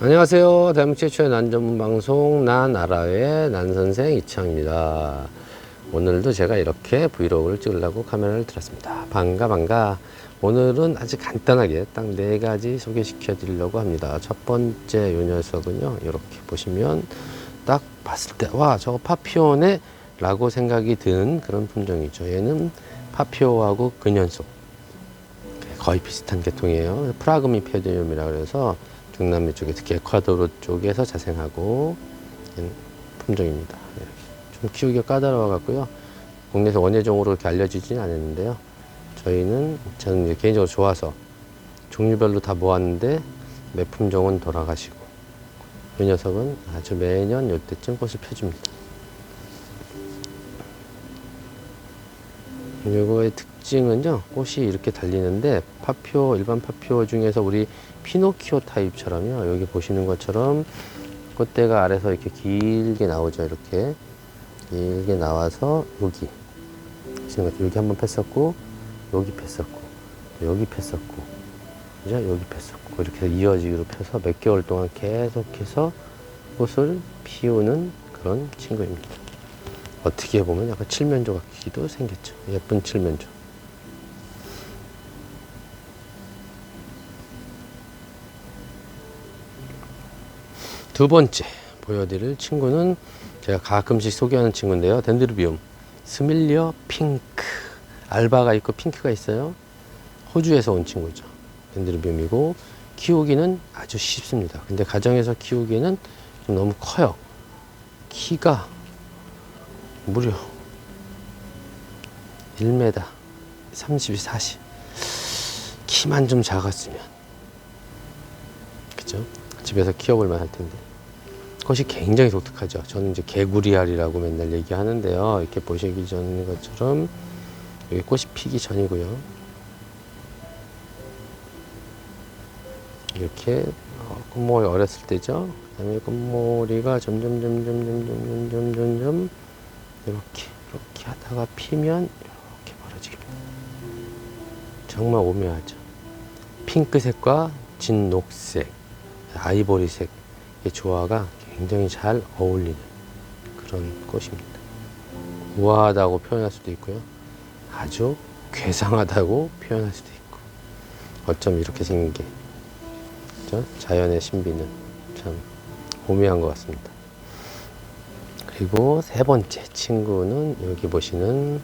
안녕하세요. 대한민국 최초의 난 전문 방송 난 아라의 난 선생 이창입니다. 오늘도 제가 이렇게 브이로그를 찍으려고 카메라를 들었습니다. 반가 반가. 오늘은 아주 간단하게 딱 네 가지 소개시켜 드리려고 합니다. 첫 번째 요 녀석은요. 이렇게 보시면 딱 봤을 때 와 저거 파피오네 라고 생각이 드는 그런 품종이죠. 얘는 파피오하고 근연속 거의 비슷한 계통이에요. 프라그미 페디움이라 그래서 중남미 쪽에 특히 에콰도르 쪽에서 자생하고 품종입니다. 네. 좀 키우기가 까다로워 갖고요. 국내에서 원예종으로 이렇게 알려지지는 않았는데요. 저희는 저는 개인적으로 좋아서 종류별로 다 모았는데 매 품종은 돌아가시고 이 녀석은 아주 매년 이때쯤 꽃을 펴줍니다. 이거의 특징은요, 꽃이 이렇게 달리는데 파피오 일반 파피오 중에서 우리 피노키오 타입처럼요, 여기 보시는 것처럼 꽃대가 아래서 이렇게 길게 나오죠, 이렇게 길게 나와서 여기 여기 한번 폈었고 여기 폈었고 여기 폈었고 그죠? 여기 폈었고 이렇게 이어지기로 펴서 몇 개월 동안 계속해서 꽃을 피우는 그런 친구입니다. 어떻게 보면 약간 칠면조 같기도 생겼죠. 예쁜 칠면조. 두 번째 보여드릴 친구는 제가 가끔씩 소개하는 친구인데요. 덴드르비움 스밀리어 핑크 알바가 있고 핑크가 있어요. 호주에서 온 친구죠. 덴드르비움이고 키우기는 아주 쉽습니다. 근데 가정에서 키우기에는 좀 너무 커요. 키가 무려 1m 30, 40 키만 좀 작았으면 그죠? 집에서 키워볼 만 할 텐데 꽃이 굉장히 독특하죠. 저는 이제 개구리알이라고 맨날 얘기하는데요. 이렇게 보시기 전 것처럼 여기 꽃이 피기 전이고요. 이렇게 어, 꽃모이 어렸을 때죠. 그다음에 꽃모리가 점점 점점 점점 점점 점점 이렇게 이렇게 하다가 피면 이렇게 벌어집니다. 정말 오묘하죠. 핑크색과 진녹색, 아이보리색의 조화가 굉장히 잘 어울리는 그런 꽃입니다. 우아하다고 표현할 수도 있고요. 아주 괴상하다고 표현할 수도 있고. 어쩜 이렇게 생긴 게 그죠? 자연의 신비는 참 오묘한 것 같습니다. 그리고 세 번째 친구는 여기 보시는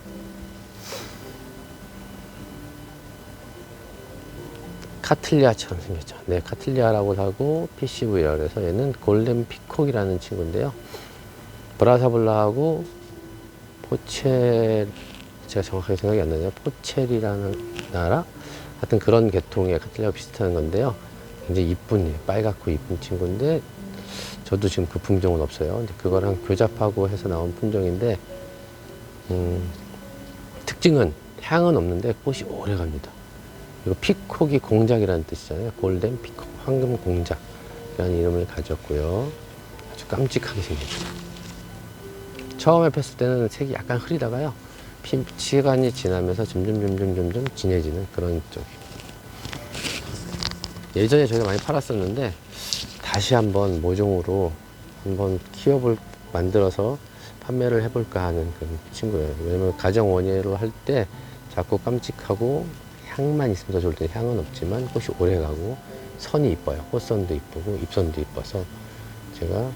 카틀리아처럼 생겼죠. 네, 카틀리아라고 하고 PCV라 그래서 얘는 골든 피콕이라는 친구인데요. 브라사블라하고 포첼 제가 정확하게 생각이 안 나네요. 포첼이라는 나라 하여튼 그런 계통의 카틀리아가 비슷한 건데요. 굉장히 이쁜 예, 빨갛고 이쁜 친구인데 저도 지금 그 품종은 없어요. 그거랑 교잡하고 해서 나온 품종인데 음, 특징은 향은 없는데 꽃이 오래 갑니다. 이거 피콕이 공작이라는 뜻이잖아요. 골덴 피콕, 황금 공작이라는 이름을 가졌고요. 아주 깜찍하게 생겼죠. 처음에 폈을 때는 색이 약간 흐리다가요. 피, 시간이 지나면서 점점 점점 점점 진해지는 그런 쪽이. 예전에 저희가 많이 팔았었는데 다시 한번 모종으로 한번 키워볼 만들어서 판매를 해볼까 하는 그런 친구예요. 왜냐면 가정 원예로 할 때 자꾸 깜찍하고 향만 있으면 더 좋을 텐데 향은 없지만 꽃이 오래 가고 선이 이뻐요. 꽃선도 이쁘고 잎선도 이뻐서 제가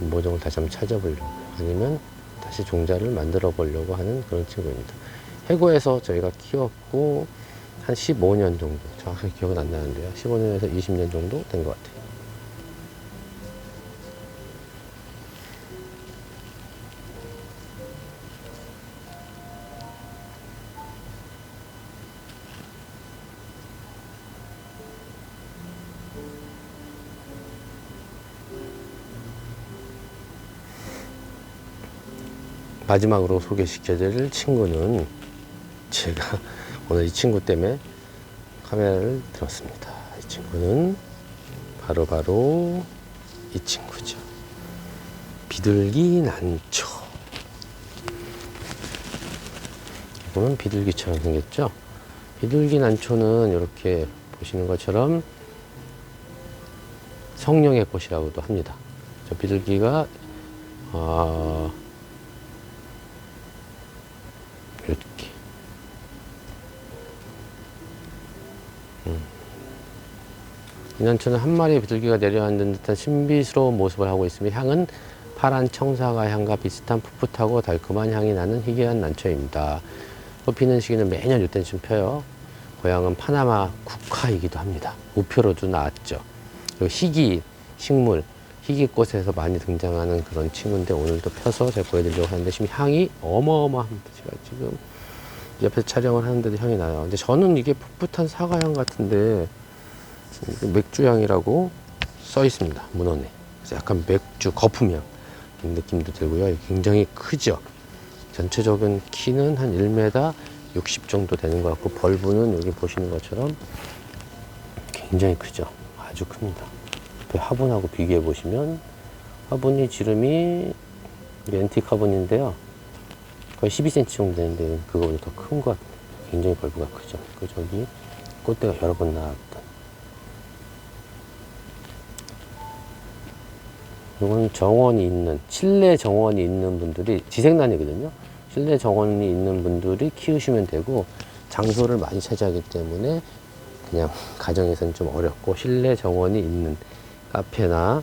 모종을 다시 한번 찾아보려고 아니면 다시 종자를 만들어 보려고 하는 그런 친구입니다. 해고에서 저희가 키웠고 한 15년 정도 정확하게 기억은 안 나는데요. 15년에서 20년 정도 된 것 같아요. 마지막으로 소개시켜드릴 친구는 제가 오늘 이 친구 때문에 카메라를 들었습니다. 이 친구는 바로 바로 이 친구죠. 비둘기 난초. 이거는 비둘기처럼 생겼죠? 비둘기 난초는 이렇게 보시는 것처럼 성령의 꽃이라고도 합니다. 저 비둘기가 어, 이렇게 음. 이난초는 한 마리의 비둘기가 내려앉은 듯한 신비스러운 모습을 하고 있으며 향은 파란 청사과 향과 비슷한 풋풋하고 달콤한 향이 나는 희귀한 난초입니다. 꽃 피는 시기는 매년 이때쯤 펴요. 고향은 파나마 국화이기도 합니다. 우표로도 나왔죠. 그리고 희귀 식물, 희귀 꽃에서 많이 등장하는 그런 친구인데 오늘도 펴서 제가 보여드리려고 하는데 지금 향이 어마어마합니다. 제가 지금 옆에서 촬영을 하는데도 향이 나요. 근데 저는 이게 풋풋한 사과향 같은데 맥주향이라고 써 있습니다. 문헌에. 약간 맥주 거품향 느낌도 들고요. 굉장히 크죠. 전체적인 키는 한 1m 60 정도 되는 것 같고 벌브는 여기 보시는 것처럼 굉장히 크죠. 아주 큽니다. 옆에 화분하고 비교해 보시면 화분이 지름이 화분인데요. 거의 12cm 정도 되는데 그거보다 더 큰 것 같아요. 굉장히 벌브가 크죠. 그 저기 꽃대가 여러 번 나왔던. 이건 정원이 있는 실내 정원이 있는 분들이 지생란이거든요. 실내 정원이 있는 분들이 키우시면 되고 장소를 많이 차지하기 때문에 그냥 가정에서는 좀 어렵고 실내 정원이 있는 카페나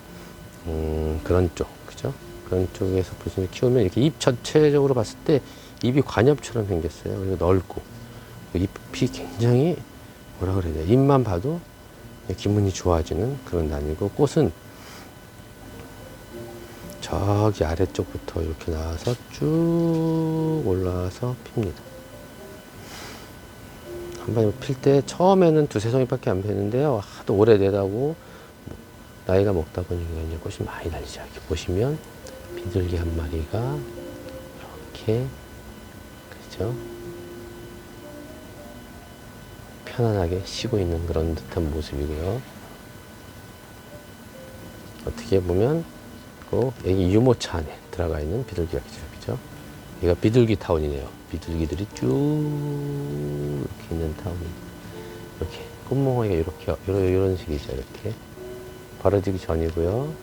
음, 그런 쪽 그런 쪽에서 보시면 키우면 이렇게 잎 전체적으로 봤을 때 잎이 관엽처럼 생겼어요. 그리고 넓고 잎이 굉장히 뭐라 그래야 돼? 잎만 봐도 기분이 좋아지는 그런 단이고 꽃은 저기 아래쪽부터 이렇게 나와서 쭉 올라와서 핍니다. 한 번에 필때 처음에는 두세 송이밖에 안 피는데요. 하도 오래되다고 나이가 먹다 보니까 이제 꽃이 많이 달리죠. 이렇게 보시면 비둘기 한 마리가 이렇게 그죠? 편안하게 쉬고 있는 그런 듯한 모습이고요. 어떻게 보면 그 여기 유모차 안에 들어가 있는 비둘기가 기적이죠. 여기가 비둘기 타운이네요. 비둘기들이 쭉 이렇게 있는 타운이 이렇게 꽃몽이가 이렇게 이런 식이죠. 이렇게 벌어지기 전이고요.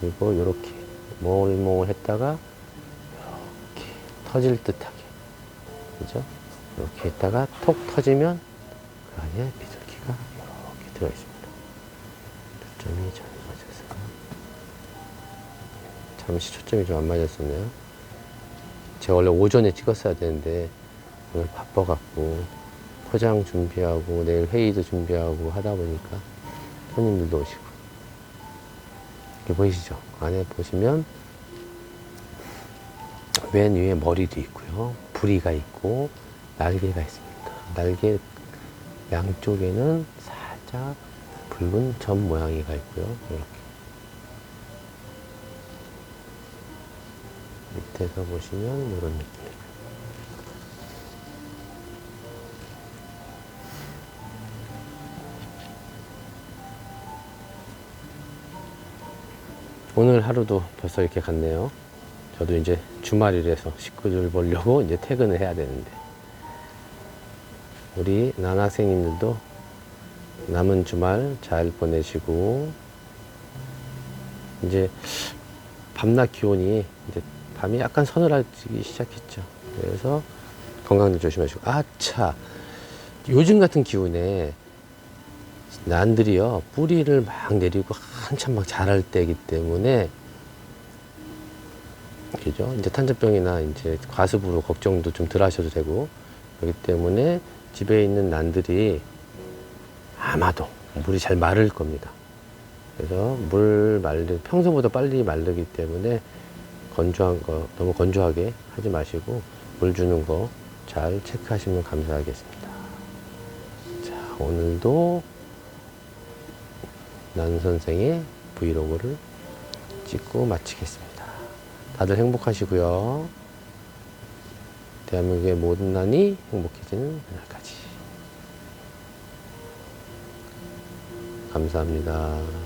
그리고 이렇게 몽글몽글 했다가 이렇게 터질 듯하게 그죠? 이렇게 했다가 톡 터지면 그 안에 비둘기가 이렇게 들어 있습니다. 초점이 잘 맞아서 잠시 초점이 좀 안 맞았었네요. 제가 원래 오전에 찍었어야 되는데 오늘 바빠갖고 포장 준비하고 내일 회의도 준비하고 하다 보니까 손님들도 오시고 이렇게 보이시죠? 안에 보시면 왼 위에 머리도 있고요. 부리가 있고 날개가 있습니다. 날개 양쪽에는 살짝 붉은 점 모양이가 있고요. 이렇게 밑에서 보시면 이런 느낌. 오늘 하루도 벌써 이렇게 갔네요. 저도 이제 주말이라서 식구들 보려고 이제 퇴근을 해야 되는데 우리 남학생님들도 남은 주말 잘 보내시고 이제 밤낮 기온이 이제 밤이 약간 서늘해지기 시작했죠. 그래서 건강도 조심하시고 아차 요즘 같은 기온에 난들이요 뿌리를 막 내리고 한참 막 자랄 때이기 때문에 그죠? 이제 탄저병이나 이제 과습으로 걱정도 좀 덜 하셔도 되고 그렇기 때문에 집에 있는 난들이 아마도 물이 잘 마를 겁니다. 그래서 물 말리 평소보다 빨리 마르기 때문에 건조한 거 너무 건조하게 하지 마시고 물 주는 거 잘 체크하시면 감사하겠습니다. 자 오늘도 난 선생의 브이로그를 찍고 마치겠습니다. 다들 행복하시고요. 대한민국의 모든 난이 행복해지는 그날까지. 감사합니다.